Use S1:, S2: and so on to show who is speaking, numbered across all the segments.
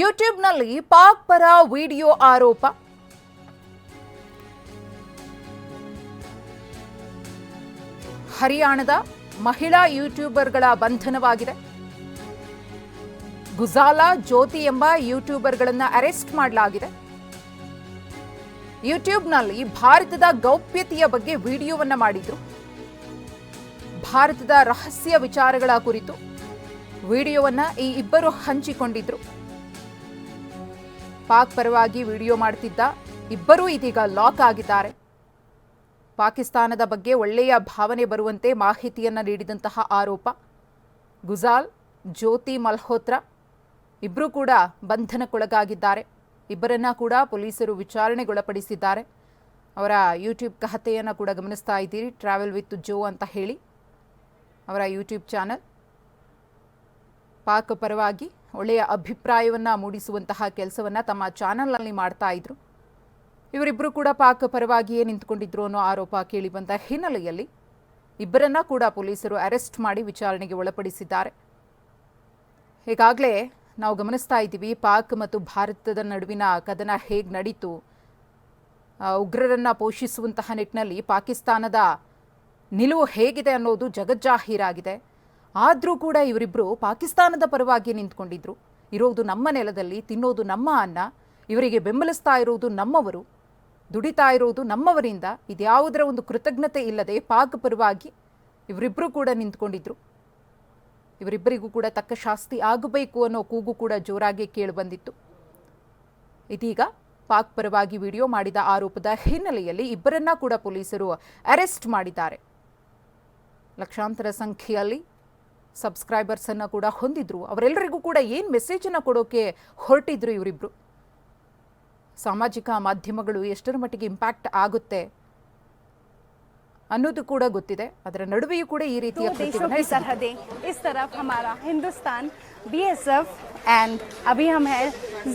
S1: ಯೂಟ್ಯೂಬ್ನಲ್ಲಿ ಪಾಕ್ ಪರ ವಿಡಿಯೋ ಆರೋಪ. ಹರಿಯಾಣದ ಮಹಿಳಾ ಯೂಟ್ಯೂಬರ್ಗಳ ಬಂಧನವಾಗಿದೆ. ಗುಜಾಲಾ ಜ್ಯೋತಿ ಎಂಬ ಯೂಟ್ಯೂಬರ್ಗಳನ್ನು ಅರೆಸ್ಟ್ ಮಾಡಲಾಗಿದೆ. ಯೂಟ್ಯೂಬ್ನಲ್ಲಿ ಭಾರತದ ಗೌಪ್ಯತೆಯ ಬಗ್ಗೆ ವಿಡಿಯೋವನ್ನ ಮಾಡಿದ್ರು. ಭಾರತದ ರಹಸ್ಯ ವಿಚಾರಗಳ ಕುರಿತು ವಿಡಿಯೋವನ್ನ ಈ ಇಬ್ಬರು ಹಂಚಿಕೊಂಡಿದ್ರು. ಪಾಕ್ ಪರವಾಗಿ ವಿಡಿಯೋ ಮಾಡ್ತಿದ್ದ ಇಬ್ಬರೂ ಇದೀಗ ಲಾಕ್ ಆಗಿದ್ದಾರೆ. ಪಾಕಿಸ್ತಾನದ ಬಗ್ಗೆ ಒಳ್ಳೆಯ ಭಾವನೆ ಬರುವಂತೆ ಮಾಹಿತಿಯನ್ನು ನೀಡಿದಂತಹ ಆರೋಪ. ಗುಜಾಲ್, ಜ್ಯೋತಿ ಮಲ್ಹೋತ್ರಾ ಇಬ್ಬರೂ ಕೂಡ ಬಂಧನಕ್ಕೊಳಗಾಗಿದ್ದಾರೆ. ಇಬ್ಬರನ್ನ ಕೂಡ ಪೊಲೀಸರು ವಿಚಾರಣೆಗೊಳಪಡಿಸಿದ್ದಾರೆ. ಅವರ ಯೂಟ್ಯೂಬ್ ಖಾತೆಯನ್ನು ಕೂಡ ಗಮನಿಸ್ತಾ ಇದ್ದೀರಿ. ಟ್ರಾವೆಲ್ ವಿತ್ ಜೋ ಅಂತ ಹೇಳಿ ಅವರ ಯೂಟ್ಯೂಬ್ ಚಾನಲ್. ಪಾಕ್ ಪರವಾಗಿ ಒಳ್ಳೆಯ ಅಭಿಪ್ರಾಯವನ್ನು ಮೂಡಿಸುವಂತಹ ಕೆಲಸವನ್ನು ತಮ್ಮ ಚಾನಲ್ನಲ್ಲಿ ಮಾಡ್ತಾ ಇದ್ರು. ಇವರಿಬ್ಬರು ಕೂಡ ಪಾಕ್ ಪರವಾಗಿಯೇ ನಿಂತ್ಕೊಂಡಿದ್ರು ಅನ್ನೋ ಆರೋಪ ಕೇಳಿಬಂದ ಹಿನ್ನೆಲೆಯಲ್ಲಿ ಇಬ್ಬರನ್ನ ಕೂಡ ಪೊಲೀಸರು ಅರೆಸ್ಟ್ ಮಾಡಿ ವಿಚಾರಣೆಗೆ ಒಳಪಡಿಸಿದ್ದಾರೆ. ಈಗಾಗಲೇ ನಾವು ಗಮನಿಸ್ತಾ ಇದ್ದೀವಿ, ಪಾಕ್ ಮತ್ತು ಭಾರತದ ನಡುವಿನ ಕದನ ಹೇಗೆ ನಡೀತು. ಉಗ್ರರನ್ನು ಪೋಷಿಸುವಂತಹ ನಿಟ್ಟಿನಲ್ಲಿ ಪಾಕಿಸ್ತಾನದ ನಿಲುವು ಹೇಗಿದೆ ಅನ್ನೋದು ಜಗಜ್ಜಾಹೀರಾಗಿದೆ. ಆದರೂ ಕೂಡ ಇವರಿಬ್ಬರು ಪಾಕಿಸ್ತಾನದ ಪರವಾಗಿ ನಿಂತ್ಕೊಂಡಿದ್ರು. ಇರೋದು ನಮ್ಮ ನೆಲದಲ್ಲಿ, ತಿನ್ನೋದು ನಮ್ಮ ಅನ್ನ, ಇವರಿಗೆ ಬೆಂಬಲಿಸ್ತಾ ಇರೋದು ನಮ್ಮವರು, ದುಡಿತಾ ಇರೋದು ನಮ್ಮವರಿಂದ, ಇದ್ಯಾವುದರ ಒಂದು ಕೃತಜ್ಞತೆ ಇಲ್ಲದೆ ಪಾಕ್ ಪರವಾಗಿ ಇವರಿಬ್ಬರು ಕೂಡ ನಿಂತ್ಕೊಂಡಿದ್ರು. ಇವರಿಬ್ಬರಿಗೂ ಕೂಡ ತಕ್ಕ ಶಾಸ್ತಿ ಆಗಬೇಕು ಅನ್ನೋ ಕೂಗು ಕೂಡ ಜೋರಾಗಿ ಕೇಳಿಬಂದಿತ್ತು ಇದೀಗ ಪಾಕ್ ಪರವಾಗಿ ವಿಡಿಯೋ ಮಾಡಿದ ಆರೋಪದ ಹಿನ್ನೆಲೆಯಲ್ಲಿ ಇಬ್ಬರನ್ನ ಕೂಡ ಪೊಲೀಸರು ಅರೆಸ್ಟ್ ಮಾಡಿದ್ದಾರೆ. ಲಕ್ಷಾಂತರ ಸಂಖ್ಯೆಯಲ್ಲಿ ಸಬ್ಸ್ಕ್ರೈಬರ್ಸ್ ಅನ್ನ ಕೂಡ ಹೊಂದಿದ್ರು ಅವರೆಲ್ಲರಿಗೂ ಕೂಡ ಏನು ಮೆಸೇಜನ್ನು ಕೊಡೋಕೆ ಹೊರಟಿದ್ರು ಇವರಿಬ್ರು ಸಾಮಾಜಿಕ ಮಾಧ್ಯಮಗಳು ಎಷ್ಟರ ಮಟ್ಟಿಗೆ ಇಂಪ್ಯಾಕ್ಟ್ ಆಗುತ್ತೆ ಅನ್ನೋದು ಕೂಡ ಗೊತ್ತಿದೆ ಅದರ ನಡುವೆಯೂ ಕೂಡ ಈ ರೀತಿಯ
S2: दो देशों
S1: ಕೃತ್ಯವನ್ನು
S2: की
S1: ಎಸಗಿದ್ರು.
S2: सरहदें इस तरफ हमारा हिंदुस्तान बीएसएफ एंड अभी हम हैं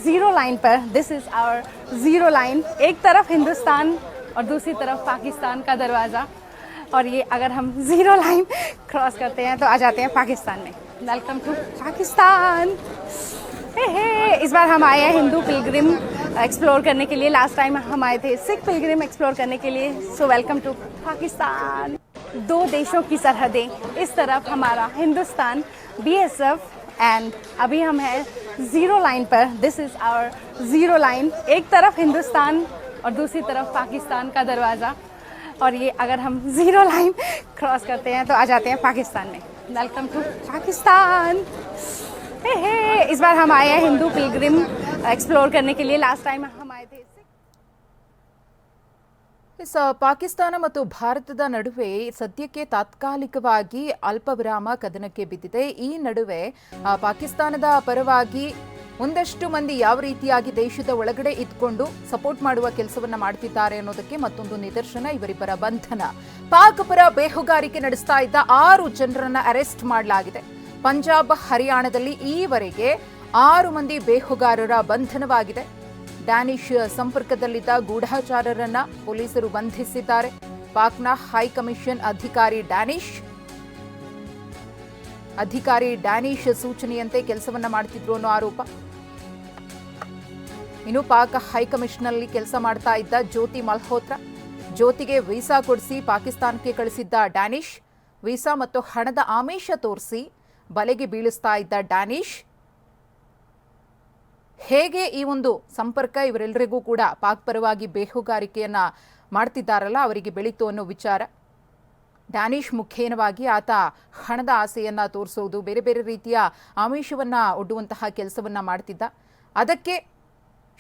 S2: जीरो लाइन पर this is our zero line एक तरफ हिंदुस्तान और दूसरी तरफ पाकिस्तान का दरवाज़ा और ये अगर हम ज़ीरो लाइन क्रॉस करते हैं तो आ जाते हैं पाकिस्तान में। Welcome to Pakistan. Hey hey, इस बार हम आए हैं हिंदू पिलग्रिम एक्सप्लोर करने के लिए। लास्ट टाइम हम आए थे सिख पिलग्रिम एक्सप्लोर करने के लिए। So welcome to Pakistan. दो देशों की सरहदें, इस तरफ़ हमारा हिंदुस्तान बीएसएफ एंड अभी हम हैं ज़ीरो लाइन पर। This is our zero line. एक तरफ़ हिंदुस्तान और दूसरी तरफ़ पाकिस्तान का दरवाज़ा। और ये अगर हम ज़ीरो लाइन क्रॉस करते हैं तो आ जाते हैं पाकिस्तान में welcome to Pakistan hey hey इस बार हम आए हैं हिंदू पिलग्रिम एक्सप्लोर करने के लिए लास्ट टाइम हम आए थे
S1: ಎಸ್, ಪಾಕಿಸ್ತಾನ ಮತ್ತು ಭಾರತದ ನಡುವೆ ಸದ್ಯಕ್ಕೆ ತಾತ್ಕಾಲಿಕವಾಗಿ ಅಲ್ಪ ವಿರಾಮ ಕದನಕ್ಕೆ ಬಿದ್ದಿದೆ ಈ ನಡುವೆ ಆ, ಪಾಕಿಸ್ತಾನದ ಪರವಾಗಿ ಒಂದಷ್ಟು ಮಂದಿ ಯಾವ ರೀತಿಯಾಗಿ ದೇಶದ ಒಳಗಡೆ ಇದ್ಕೊಂಡು ಸಪೋರ್ಟ್ ಮಾಡುವ ಕೆಲಸವನ್ನ ಮಾಡ್ತಿದ್ದಾರೆ ಅನ್ನೋದಕ್ಕೆ ಮತ್ತೊಂದು ನಿದರ್ಶನ, ಇವರಿಬ್ಬರ ಬಂಧನ. ಪಾಕ್ ಪರ ಬೇಹುಗಾರಿಕೆ ನಡೆಸ್ತಾ ಇದ್ದ ಆರು ಜನರನ್ನ ಅರೆಸ್ಟ್ ಮಾಡಲಾಗಿದೆ. ಪಂಜಾಬ್, ಹರಿಯಾಣದಲ್ಲಿ ಈವರೆಗೆ ಆರು ಮಂದಿ ಬೇಹುಗಾರರ ಬಂಧನವಾಗಿದೆ. ಡ್ಯಾನಿಶ್ ಸಂಪರ್ಕದಲ್ಲಿದ್ದ ಗೂಢಾಚಾರರನ್ನ ಪೊಲೀಸರು ಬಂಧಿಸಿದ್ದಾರೆ. ಪಾಕ್ನ ಹೈಕಮಿಷನ್ ಅಧಿಕಾರಿ ಡ್ಯಾನಿಶ್ ಅಧಿಕಾರಿ ಡ್ಯಾನಿಶ್ ಸೂಚನೆಯಂತೆ ಕೆಲಸವನ್ನ ಮಾಡ್ತಿದ್ರು ಅನ್ನೋ ಆರೋಪ. ಇನ್ನು ಪಾಕ್ ಹೈಕಮಿಷನ್ನಲ್ಲಿ ಕೆಲಸ ಮಾಡ್ತಾ ಇದ್ದ ಜ್ಯೋತಿ ಮಲ್ಹೋತ್ರಾ, ಜ್ಯೋತಿಗೆ ವೀಸಾ ಕೊಡಿಸಿ ಪಾಕಿಸ್ತಾನಕ್ಕೆ ಕಳಿಸಿದ್ದ ಡ್ಯಾನಿಶ್, ವೀಸಾ ಮತ್ತು ಹಣದ ಆಮಿಷ ತೋರಿಸಿ ಬಲೆಗೆ ಬೀಳಿಸ್ತಾ ಇದ್ದ ಡ್ಯಾನಿಶ್. ಹೇಗೆ ಈ ಒಂದು ಸಂಪರ್ಕ ಇವರೆಲ್ಲರಿಗೂ ಕೂಡ ಪಾಕ್ ಪರವಾಗಿ ಬೇಹುಗಾರಿಕೆಯನ್ನ ಮಾಡ್ತಿದ್ದಾರಲ್ಲ ಅವರಿಗೆ ಬೆಳೀತು ಅನ್ನೋ ವಿಚಾರ. ಡ್ಯಾನಿಶ್ ಮುಖೇನವಾಗಿ ಆತ ಹಣದ ಆಸೆಯನ್ನ ತೋರಿಸೋದು, ಬೇರೆ ಬೇರೆ ರೀತಿಯ ಆಮಿಷವನ್ನು ಒಡ್ಡುವಂತಹ ಕೆಲಸವನ್ನ ಮಾಡ್ತಿದ್ದ. ಅದಕ್ಕೆ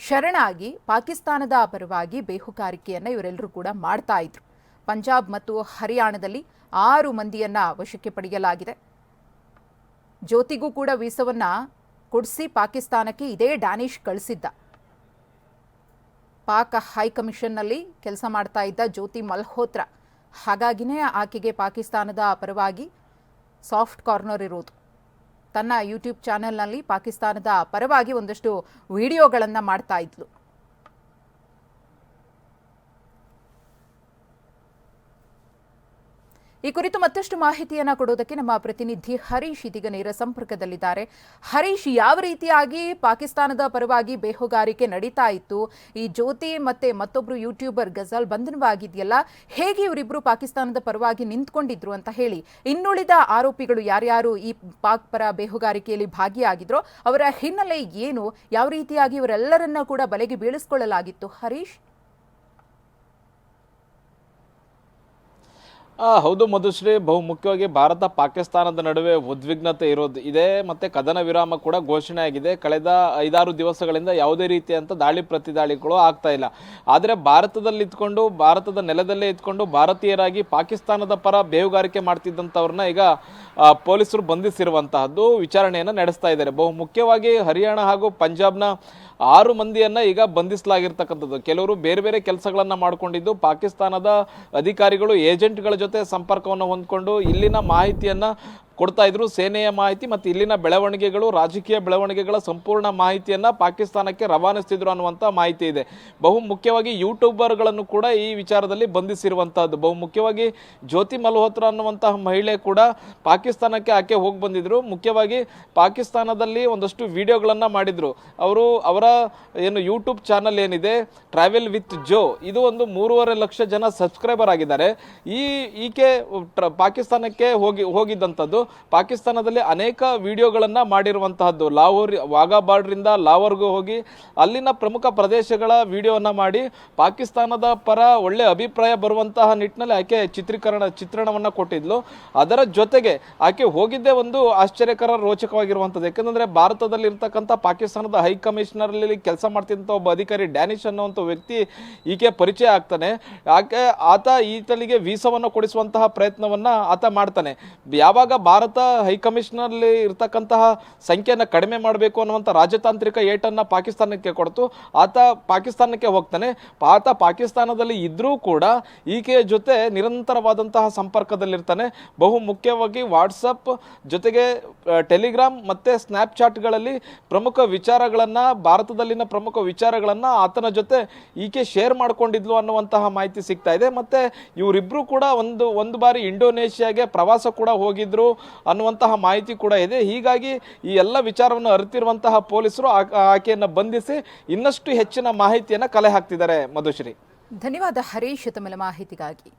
S1: ಶರಣಾಗಿ ಪಾಕಿಸ್ತಾನದ ಪರವಾಗಿ ಬೇಹುಗಾರಿಕೆಯನ್ನ ಇವರೆಲ್ಲರೂ ಕೂಡ ಮಾಡ್ತಾ ಇದ್ರು. ಪಂಜಾಬ್ ಮತ್ತು ಹರಿಯಾಣದಲ್ಲಿ ಆರು ಮಂದಿಯನ್ನ ವಶಕ್ಕೆ ಪಡೆಯಲಾಗಿದೆ. ಜ್ಯೋತಿಗೂ ಕೂಡ ವೀಸವನ್ನ ಕೊಡಿಸಿ ಪಾಕಿಸ್ತಾನಕ್ಕೆ ಇದೇ ಡ್ಯಾನಿಶ್ ಕಳಿಸಿದ್ದ. ಪಾಕ್ ಹೈಕಮಿಷನ್ನಲ್ಲಿ ಕೆಲಸ ಮಾಡ್ತಾ ಇದ್ದ ಜ್ಯೋತಿ ಮಲ್ಹೋತ್ರಾ. ಹಾಗಾಗಿನೇ ಆಕೆಗೆ ಪಾಕಿಸ್ತಾನದ ಪರವಾಗಿ ಸಾಫ್ಟ್ ಕಾರ್ನರ್ ಇರೋದು. ತನ್ನ ಯೂಟ್ಯೂಬ್ ಚಾನೆಲ್ನಲ್ಲಿ ಪಾಕಿಸ್ತಾನದ ಪರವಾಗಿ ಒಂದಷ್ಟು ವಿಡಿಯೋಗಳನ್ನು ಮಾಡ್ತಾ ಇದ್ಲು. ಈ ಕುರಿತು ಮತ್ತಷ್ಟು ಮಾಹಿತಿಯನ್ನ ಕೊಡೋದಕ್ಕೆ ನಮ್ಮ ಪ್ರತಿನಿಧಿ ಹರೀಶ್ ಇದೀಗ ನೇರ ಸಂಪರ್ಕದಲ್ಲಿದ್ದಾರೆ. ಹರೀಶ್, ಯಾವ ರೀತಿಯಾಗಿ ಪಾಕಿಸ್ತಾನದ ಪರವಾಗಿ ಬೇಹುಗಾರಿಕೆ ನಡೀತಾ ಇತ್ತು? ಈ ಜ್ಯೋತಿ ಮತ್ತೆ ಮತ್ತೊಬ್ರು ಯೂಟ್ಯೂಬರ್ ಗಜಲ್ ಬಂಧನವಾಗಿದೆಯಲ್ಲ, ಹೇಗೆ ಇವರಿಬ್ರು ಪಾಕಿಸ್ತಾನದ ಪರವಾಗಿ ನಿಂತ್ಕೊಂಡಿದ್ರು ಅಂತ ಹೇಳಿ, ಇನ್ನುಳಿದ ಆರೋಪಿಗಳು ಯಾರ್ಯಾರು ಈ ಪಾಕ್ ಪರ ಬೇಹುಗಾರಿಕೆಯಲ್ಲಿ ಭಾಗಿಯಾಗಿದ್ರೋ, ಅವರ ಹಿನ್ನೆಲೆ ಏನು, ಯಾವ ರೀತಿಯಾಗಿ ಇವರೆಲ್ಲರನ್ನ ಕೂಡ ಬಲೆಗೆ ಬೀಳಿಸ್ಕೊಳ್ಳಲಾಗಿತ್ತು? ಹರೀಶ್?
S3: ಹೌದು ಮಧುಶ್ರೀ ಬಹು ಮುಖ್ಯವಾಗಿ ಭಾರತ ಪಾಕಿಸ್ತಾನದ ನಡುವೆ ಉದ್ವಿಗ್ನತೆ ಇರೋದು ಇದೆ, ಮತ್ತೆ ಕದನ ವಿರಾಮ ಕೂಡ ಘೋಷಣೆ ಆಗಿದೆ. ಕಳೆದ ಐದಾರು ದಿವಸಗಳಿಂದ ಯಾವುದೇ ರೀತಿಯಂಥ ದಾಳಿ ಪ್ರತಿದಾಳಿಗಳು ಆಗ್ತಾ ಇಲ್ಲ. ಆದರೆ ಭಾರತದಲ್ಲಿ ಇದ್ಕೊಂಡು, ಭಾರತದ ನೆಲದಲ್ಲೇ ಇದ್ಕೊಂಡು ಭಾರತೀಯರಾಗಿ ಪಾಕಿಸ್ತಾನದ ಪರ ಬೇವುಗಾರಿಕೆ ಮಾಡ್ತಿದ್ದಂಥವ್ರನ್ನ ಈಗ ಪೊಲೀಸರು ಬಂಧಿಸಿರುವಂತಹದ್ದು ವಿಚಾರಣೆಯನ್ನು ನಡೆಸ್ತಾ ಇದ್ದಾರೆ. ಬಹು ಮುಖ್ಯವಾಗಿ ಹರಿಯಾಣ ಹಾಗೂ ಪಂಜಾಬ್ನ ಆರು ಮಂದಿಯನ್ನ ಈಗ ಬಂಧಿಸಲಾಗಿರ್ತಕ್ಕಂಥದ್ದು. ಕೆಲವರು ಬೇರೆ ಬೇರೆ ಕೆಲಸಗಳನ್ನು ಮಾಡಿಕೊಂಡಿದ್ದು, ಪಾಕಿಸ್ತಾನದ ಅಧಿಕಾರಿಗಳು, ಏಜೆಂಟ್ಗಳ ಜೊತೆ ಸಂಪರ್ಕವನ್ನು ಹೊಂದ್ಕೊಂಡು ಇಲ್ಲಿನ ಮಾಹಿತಿಯನ್ನ ಕೊಡ್ತಾ ಇದ್ರು. ಸೇನೆಯ ಮಾಹಿತಿ ಮತ್ತು ಇಲ್ಲಿನ ಬೆಳವಣಿಗೆಗಳು, ರಾಜಕೀಯ ಬೆಳವಣಿಗೆಗಳ ಸಂಪೂರ್ಣ ಮಾಹಿತಿಯನ್ನು ಪಾಕಿಸ್ತಾನಕ್ಕೆ ರವಾನಿಸ್ತಿದ್ರು ಅನ್ನುವಂಥ ಮಾಹಿತಿ ಇದೆ. ಬಹು ಮುಖ್ಯವಾಗಿ ಯೂಟ್ಯೂಬರ್ಗಳನ್ನು ಕೂಡ ಈ ವಿಚಾರದಲ್ಲಿ ಬಂಧಿಸಿರುವಂಥದ್ದು ಬಹು ಮುಖ್ಯವಾಗಿ ಜ್ಯೋತಿ ಮಲ್ಹೋತ್ರ ಅನ್ನುವಂತಹ ಮಹಿಳೆ ಕೂಡ ಪಾಕಿಸ್ತಾನಕ್ಕೆ ಆಕೆ ಹೋಗಿ ಬಂದಿದ್ರು. ಮುಖ್ಯವಾಗಿ ಪಾಕಿಸ್ತಾನದಲ್ಲಿ ಒಂದಷ್ಟು ವಿಡಿಯೋಗಳನ್ನು ಮಾಡಿದ್ರು. ಅವರು ಅವರ ಏನು ಯೂಟ್ಯೂಬ್ ಚಾನಲ್ ಏನಿದೆ, ಟ್ರಾವೆಲ್ ವಿತ್ ಜೋ, ಇದು ಒಂದು ಮೂರುವರೆ ಲಕ್ಷ ಜನ ಸಬ್ಸ್ಕ್ರೈಬರ್ ಆಗಿದ್ದಾರೆ. ಈ ಈಕೆ ಪಾಕಿಸ್ತಾನಕ್ಕೆ ಹೋಗಿ ಹೋಗಿದ್ದಂಥದ್ದು ಪಾಕಿಸ್ತಾನದಲ್ಲಿ ಅನೇಕ ವಿಡಿಯೋಗಳನ್ನ ಮಾಡಿರುವಂತಹದ್ದು. ಲಾಹೋರ್ ವಾಘಾ ಬಾರ್ಡ್ರಿಂದ ಲಾಹೋರ್ಗೂ ಹೋಗಿ ಅಲ್ಲಿನ ಪ್ರಮುಖ ಪ್ರದೇಶಗಳ ವಿಡಿಯೋವನ್ನ ಮಾಡಿ ಪಾಕಿಸ್ತಾನದ ಪರ ಒಳ್ಳೆ ಅಭಿಪ್ರಾಯ ಬರುವಂತಹ ನಿಟ್ಟಿನಲ್ಲಿ ಆಕೆ ಚಿತ್ರೀಕರಣ, ಚಿತ್ರಣವನ್ನ ಕೊಟ್ಟಿದ್ಲು. ಅದರ ಜೊತೆಗೆ ಆಕೆ ಹೋಗಿದ್ದೇ ಒಂದು ಆಶ್ಚರ್ಯಕರ ರೋಚಕವಾಗಿರುವಂಥದ್ದು ಯಾಕಂದ್ರೆ ಭಾರತದಲ್ಲಿ ಇರ್ತಕ್ಕಂಥ ಪಾಕಿಸ್ತಾನದ ಹೈ ಕಮಿಷನರ್ ಅಲ್ಲಿ ಕೆಲಸ ಮಾಡ್ತಿದ್ದಂಥ ಒಬ್ಬ ಅಧಿಕಾರಿ ಡ್ಯಾನಿಶ್ ಅನ್ನುವಂಥ ವ್ಯಕ್ತಿ ಈಕೆ ಪರಿಚಯ ಆಗ್ತಾನೆ. ಆಕೆ, ಆತ ಈತನಿಗೆ ವೀಸಾವನ್ನು ಕೊಡಿಸುವಂತಹ ಪ್ರಯತ್ನವನ್ನ ಆತ ಮಾಡ್ತಾನೆ. ಯಾವಾಗ ಭಾರತ ಹೈ ಕಮಿಷನಲ್ಲಿ ಇರ್ತಕ್ಕಂತಹ ಸಂಖ್ಯೆಯನ್ನು ಕಡಿಮೆ ಮಾಡಬೇಕು ಅನ್ನುವಂಥ ರಾಜತಾಂತ್ರಿಕ ಏಟನ್ನು ಪಾಕಿಸ್ತಾನಕ್ಕೆ ಕೊಡ್ತು. ಆತ ಪಾಕಿಸ್ತಾನಕ್ಕೆ ಹೋಗ್ತಾನೆ. ಆತ ಪಾಕಿಸ್ತಾನದಲ್ಲಿ ಇದ್ದರೂ ಕೂಡ ಈಕೆಯ ಜೊತೆ ನಿರಂತರವಾದಂತಹ ಸಂಪರ್ಕದಲ್ಲಿರ್ತಾನೆ. ಬಹು ಮುಖ್ಯವಾಗಿ ವಾಟ್ಸಪ್ ಜೊತೆಗೆ ಟೆಲಿಗ್ರಾಮ್ ಮತ್ತು ಸ್ನ್ಯಾಪ್ಚಾಟ್ಗಳಲ್ಲಿ ಪ್ರಮುಖ ವಿಚಾರಗಳನ್ನು, ಭಾರತದಲ್ಲಿನ ಪ್ರಮುಖ ವಿಚಾರಗಳನ್ನು ಆತನ ಜೊತೆ ಈಕೆ ಶೇರ್ ಮಾಡಿಕೊಂಡಿದ್ಲು ಅನ್ನುವಂತಹ ಮಾಹಿತಿ ಸಿಗ್ತಾ ಇದೆ. ಮತ್ತು ಇವರಿಬ್ಬರು ಕೂಡ ಒಂದು ಒಂದು ಬಾರಿ ಇಂಡೋನೇಷ್ಯಾಗೆ ಪ್ರವಾಸ ಕೂಡ ಹೋಗಿದ್ರು. ಅನ್ನುವಂತಹ ಮಾಹಿತಿ ಕೂಡ ಇದೆ. ಹೀಗಾಗಿ ಈ ಎಲ್ಲ ವಿಚಾರವನ್ನು ಅರಿತಿರುವಂತಹ ಪೊಲೀಸರು ಆಕೆಯನ್ನು ಬಂಧಿಸಿ ಇನ್ನಷ್ಟು ಹೆಚ್ಚಿನ ಮಾಹಿತಿಯನ್ನು ಕಲೆ ಹಾಕ್ತಿದ್ದಾರೆ. ಮಧುಶ್ರೀ.
S1: ಧನ್ಯವಾದ ಹರೀಶ್ ತಮ್ಮ ಮಾಹಿತಿಗಾಗಿ.